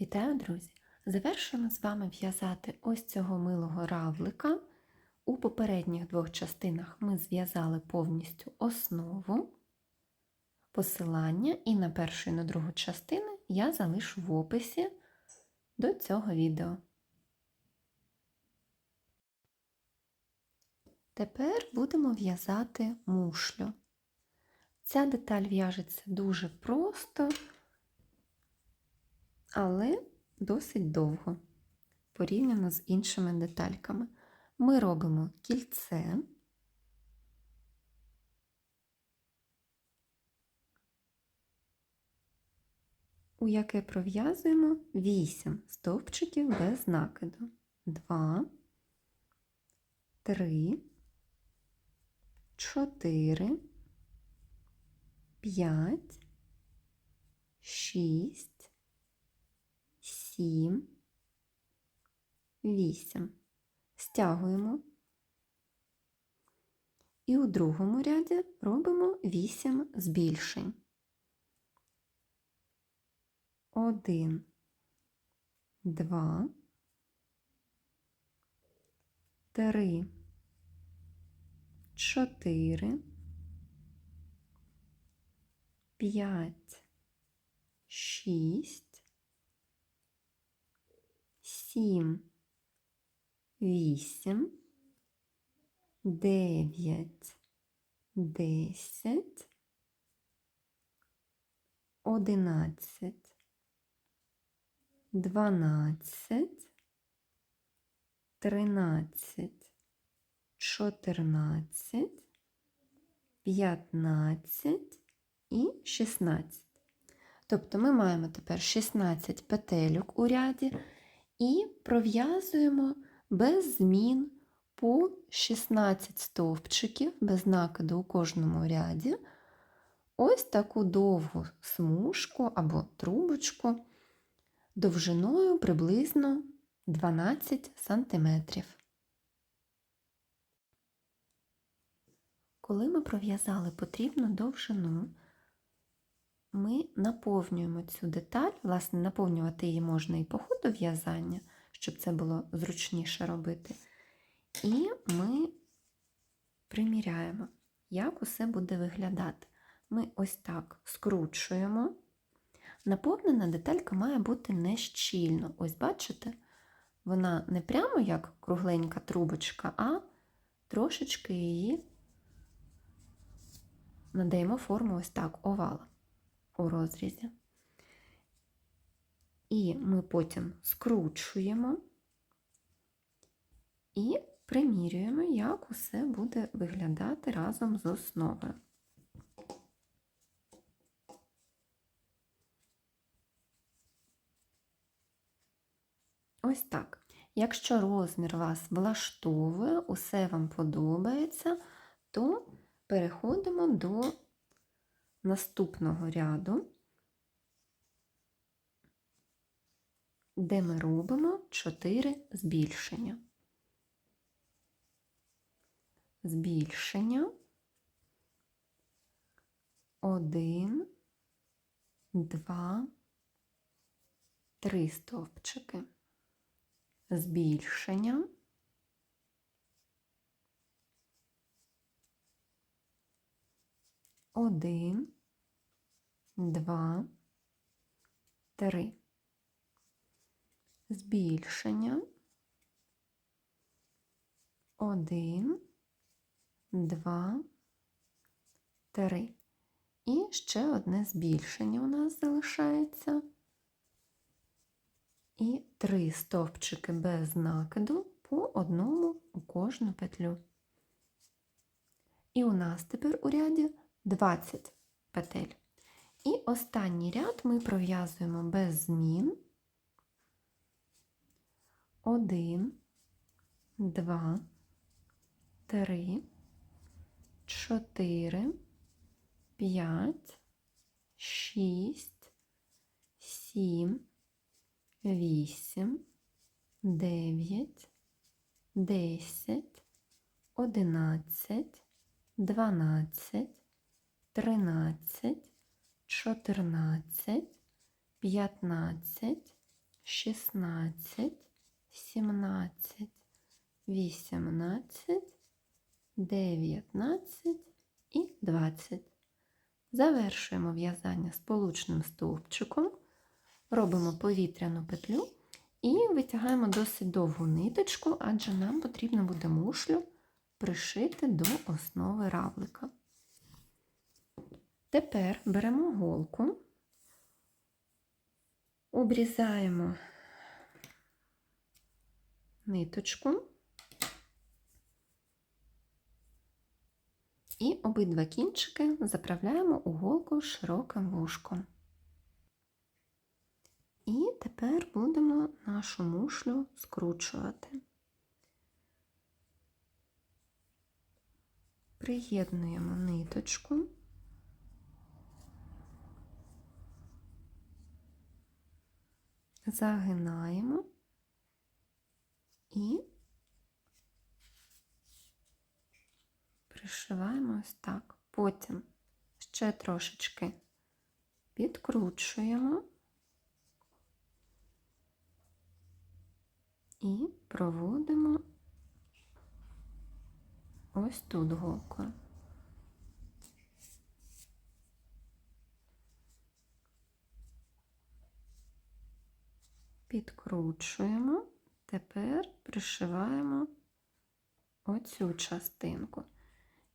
Вітаю, друзі! Завершуємо з вами в'язати ось цього милого равлика. У попередніх двох частинах ми зв'язали повністю основу, посилання, і на першу і на другу частини я залишу в описі до цього відео. Тепер будемо в'язати мушлю. Ця деталь в'яжеться дуже просто, але досить довго. Порівняно з іншими детальками. Ми робимо кільце, у яке пров'язуємо 8 стовпчиків без накиду. 2, 3, 4, 5, 6, 7, 8. Стягуємо. І у другому ряді робимо 8 збільшень. 1, 2, 3, 4, 5, 6, 7, 8, 9, 10, 11, 12, 13, 14, 15 і 16. Тобто ми маємо тепер 16 петельок у ряді і пров'язуємо без змін по 16 стовпчиків без накиду у кожному ряді. Ось таку довгу смужку або трубочку довжиною приблизно 12 см. Коли ми пров'язали потрібну довжину, ми наповнюємо цю деталь, власне, наповнювати її можна і по ходу в'язання, щоб це було зручніше робити. І ми приміряємо, як усе буде виглядати. Ми ось так скручуємо. Наповнена деталька має бути не щільно. Ось бачите, вона не прямо як кругленька трубочка, а трошечки її надаємо форму ось так овала у розрізі. І ми потім скручуємо і примірюємо, як усе буде виглядати разом з основою. Ось так. Якщо розмір вас влаштовує, усе вам подобається, то переходимо до наступного ряду, де ми робимо 4 збільшення. Збільшення. Один, два, три стовпчики. Збільшення. Один, два, три. Збільшення. Один, два, три. І ще одне збільшення у нас залишається. І три стовпчики без накиду по одному у кожну петлю. І у нас тепер у ряді 20 петель. І останній ряд ми пров'язуємо без змін. 1, 2, 3, 4, 5, 6, 7, 8, 9, 10, 11, 12, 13, 14, 15, 16, 17, 18, 19 і 20. Завершуємо в'язання сполучним стовпчиком, робимо повітряну петлю і витягаємо досить довгу ниточку, адже нам потрібно буде мушлю пришити до основи равлика. Тепер беремо голку, обрізаємо ниточку і обидва кінчики заправляємо у голку широким вушком. І тепер будемо нашу мушлю скручувати. Приєднуємо ниточку. Загинаємо і пришиваємо ось так. Потім ще трошечки підкручуємо і проводимо ось тут голкою. Підкручуємо, тепер пришиваємо оцю частинку.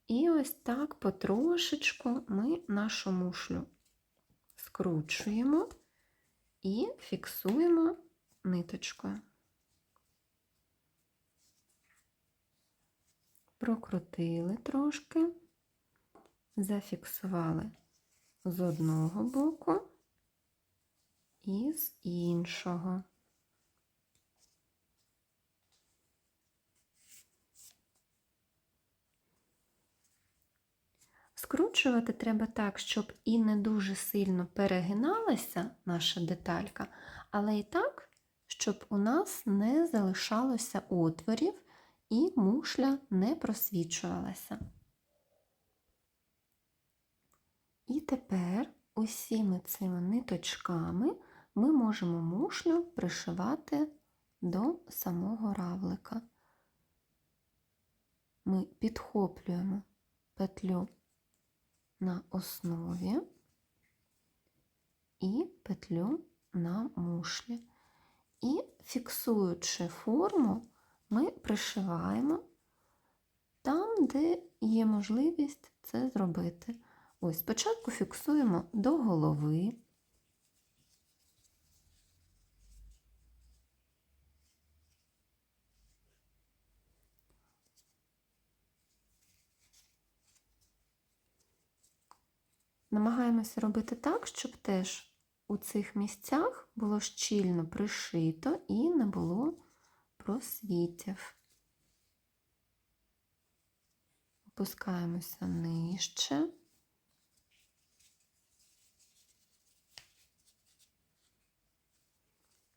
І ось так потрошечку ми нашу мушлю скручуємо і фіксуємо ниточкою. Прокрутили трошки, зафіксували з одного боку і з іншого. Скручувати треба так, щоб і не дуже сильно перегиналася наша деталька, але і так, щоб у нас не залишалося отворів і мушля не просвічувалася. І тепер усіми цими ниточками ми можемо мушлю пришивати до самого равлика. Ми підхоплюємо петлю на основі і петлю на мушлі. І фіксуючи форму, ми пришиваємо там, де є можливість це зробити. Ось спочатку фіксуємо до голови. Намагаємося робити так, щоб теж у цих місцях було щільно пришито і не було просвітів. Опускаємося нижче.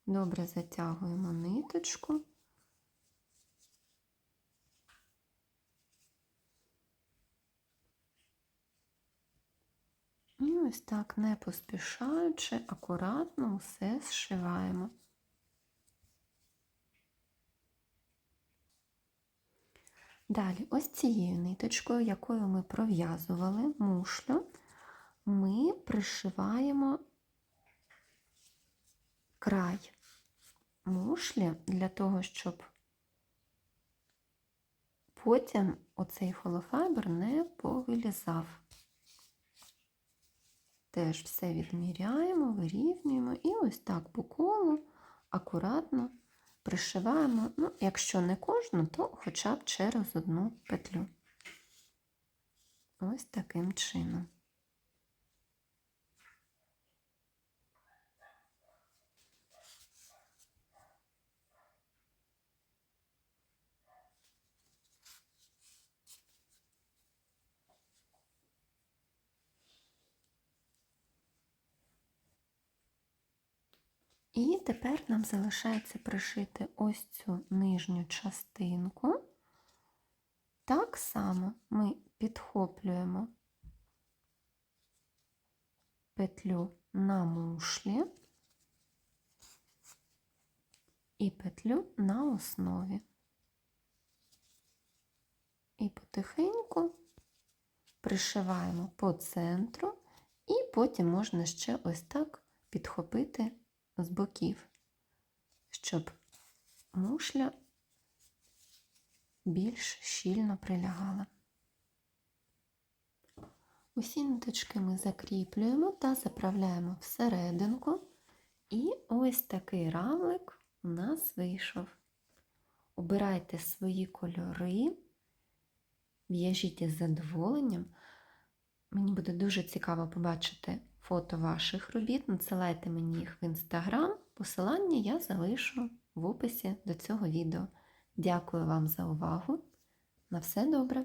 Добре затягуємо ниточку. І ось так, не поспішаючи, акуратно усе зшиваємо. Далі, ось цією ниточкою, якою ми пров'язували мушлю, ми пришиваємо край мушлі для того, щоб потім оцей холофайбер не повилізав. Теж все відміряємо, вирівнюємо і ось так по колу акуратно пришиваємо, ну, якщо не кожну, то хоча б через одну петлю. Ось таким чином. І тепер нам залишається пришити ось цю нижню частинку. Так само ми підхоплюємо петлю на мушлі і петлю на основі. І потихеньку пришиваємо по центру, і потім можна ще ось так підхопити з боків, щоб мушля більш щільно прилягала. Усі ниточки ми закріплюємо та заправляємо всерединку. І ось такий равлик у нас вийшов. Обирайте свої кольори, в'яжіть із задоволенням. Мені буде дуже цікаво побачити фото ваших робіт. Надсилайте мені їх в інстаграм. Посилання я залишу в описі до цього відео. Дякую вам за увагу. На все добре!